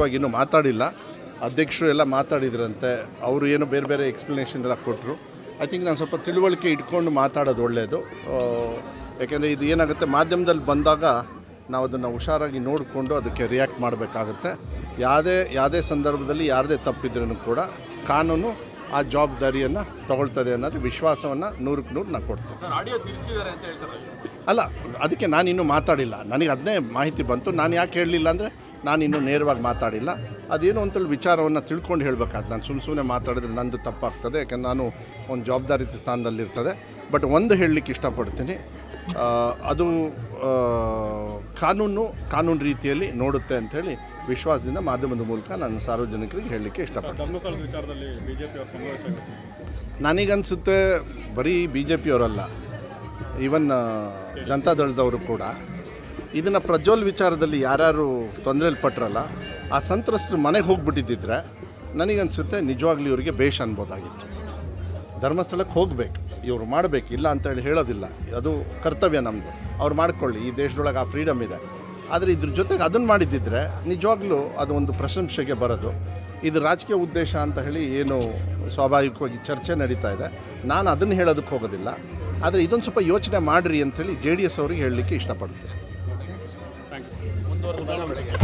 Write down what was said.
ಅಧಿಕೃತವಾಗಿ ಇನ್ನೂ ಮಾತಾಡಿಲ್ಲ. ಅಧ್ಯಕ್ಷರು ಎಲ್ಲ ಮಾತಾಡಿದ್ರಂತೆ. ಅವರು ಏನು ಬೇರೆ ಬೇರೆ ಎಕ್ಸ್ಪ್ಲನೇಷನ್ ಎಲ್ಲ ಕೊಟ್ಟರು ಐ ಥಿಂಕ್ ನಾನು ಸ್ವಲ್ಪ ತಿಳುವಳಿಕೆ ಇಟ್ಕೊಂಡು ಮಾತಾಡೋದು ಒಳ್ಳೆಯದು ಯಾಕೆಂದರೆ ಇದು ಏನಾಗುತ್ತೆ ಮಾಧ್ಯಮದಲ್ಲಿ ಬಂದಾಗ ನಾವು ಅದನ್ನು ಹುಷಾರಾಗಿ ನೋಡಿಕೊಂಡು ಅದಕ್ಕೆ ರಿಯಾಕ್ಟ್ ಮಾಡಬೇಕಾಗುತ್ತೆ. ಯಾವುದೇ ಯಾವುದೇ ಸಂದರ್ಭದಲ್ಲಿ ಯಾರದೇ ತಪ್ಪಿದ್ರೂ ಕೂಡ ಕಾನೂನು ಆ ಜವಾಬ್ದಾರಿಯನ್ನು ತಗೊಳ್ತದೆ ಅನ್ನೋದು ವಿಶ್ವಾಸವನ್ನು ನೂರಕ್ಕೆ ನೂರು ನಾನು ಕೊಡ್ತೇನೆ. ಅಲ್ಲ ಅದಕ್ಕೆ ನಾನು ಇನ್ನೂ ಮಾತಾಡಿಲ್ಲ. ನನಗೆ ಅದನ್ನೇ ಮಾಹಿತಿ ಬಂತು. ನಾನು ಯಾಕೆ ಹೇಳಲಿಲ್ಲ ಅಂದರೆ ನಾನು ಇನ್ನೂ ನೇರವಾಗಿ ಮಾತಾಡಿಲ್ಲ. ಅದೇನು ಅಂತೇಳಿ ವಿಚಾರವನ್ನು ತಿಳ್ಕೊಂಡು ಹೇಳಬೇಕಾದ ನಾನು ಸುಮ್ಮನೆ ಸುಮ್ಮನೆ ಮಾತಾಡಿದ್ರೆ ನಂದು ತಪ್ಪಾಗ್ತದೆ ಯಾಕಂದ್ರೆ ನಾನು ಒಂದು ಜವಾಬ್ದಾರಿ ಸ್ಥಾನದಲ್ಲಿರ್ತದೆ. ಬಟ್ ಒಂದು ಹೇಳಲಿಕ್ಕೆ ಇಷ್ಟಪಡ್ತೀನಿ. ಅದು ಕಾನೂನು ಕಾನೂನು ರೀತಿಯಲ್ಲಿ ನೋಡುತ್ತೆ ಅಂಥೇಳಿ ವಿಶ್ವಾಸದಿಂದ ಮಾಧ್ಯಮದ ಮೂಲಕ ನಾನು ಸಾರ್ವಜನಿಕರಿಗೆ ಹೇಳಲಿಕ್ಕೆ ಇಷ್ಟಪಡ್ತೀನಿ. ನನಗನ್ಸುತ್ತೆ ಬರೀ ಬಿ ಜೆ ಪಿಯವರಲ್ಲ ಈವನ್ ಜನತಾದಳದವರು ಕೂಡ ಇದನ್ನು ಪ್ರಜ್ವಲ್ ವಿಚಾರದಲ್ಲಿ ಯಾರ್ಯಾರು ತೊಂದರೆಯಲ್ಲಿ ಪಟ್ರಲ್ಲ ಆ ಸಂತ್ರಸ್ತರು ಮನೆಗೆ ಹೋಗ್ಬಿಟ್ಟಿದ್ದಿದ್ರೆ ನನಗನ್ಸುತ್ತೆ ನಿಜವಾಗ್ಲೂ ಇವರಿಗೆ ಭೇಷ್ ಅನ್ಬೋದಾಗಿತ್ತು. ಧರ್ಮಸ್ಥಳಕ್ಕೆ ಹೋಗಬೇಕು, ಇವರು ಮಾಡಬೇಕು, ಇಲ್ಲ ಅಂತೇಳಿ ಹೇಳೋದಿಲ್ಲ. ಅದು ಕರ್ತವ್ಯ ನಮ್ಮದು ಅವ್ರು ಮಾಡ್ಕೊಳ್ಳಿ, ಈ ದೇಶದೊಳಗೆ ಆ ಫ್ರೀಡಮ್ ಇದೆ. ಆದರೆ ಇದ್ರ ಜೊತೆಗೆ ಅದನ್ನು ಮಾಡಿದ್ದಿದ್ರೆ ನಿಜವಾಗ್ಲೂ ಅದು ಒಂದು ಪ್ರಶಂಸೆಗೆ ಬರೋದು. ಇದು ರಾಜಕೀಯ ಉದ್ದೇಶ ಅಂತ ಹೇಳಿ ಏನು ಸ್ವಾಭಾವಿಕವಾಗಿ ಚರ್ಚೆ ನಡೀತಾ ಇದೆ. ನಾನು ಅದನ್ನು ಹೇಳೋದಕ್ಕೆ ಹೋಗೋದಿಲ್ಲ. ಆದರೆ ಇದೊಂದು ಸ್ವಲ್ಪ ಯೋಚನೆ ಮಾಡಿರಿ ಅಂಥೇಳಿ ಜೆ ಡಿ ಎಸ್ ಅವರಿಗೆ ಹೇಳಲಿಕ್ಕೆ ಇಷ್ಟಪಡ್ತೀನಿ. இருந்து ஒரு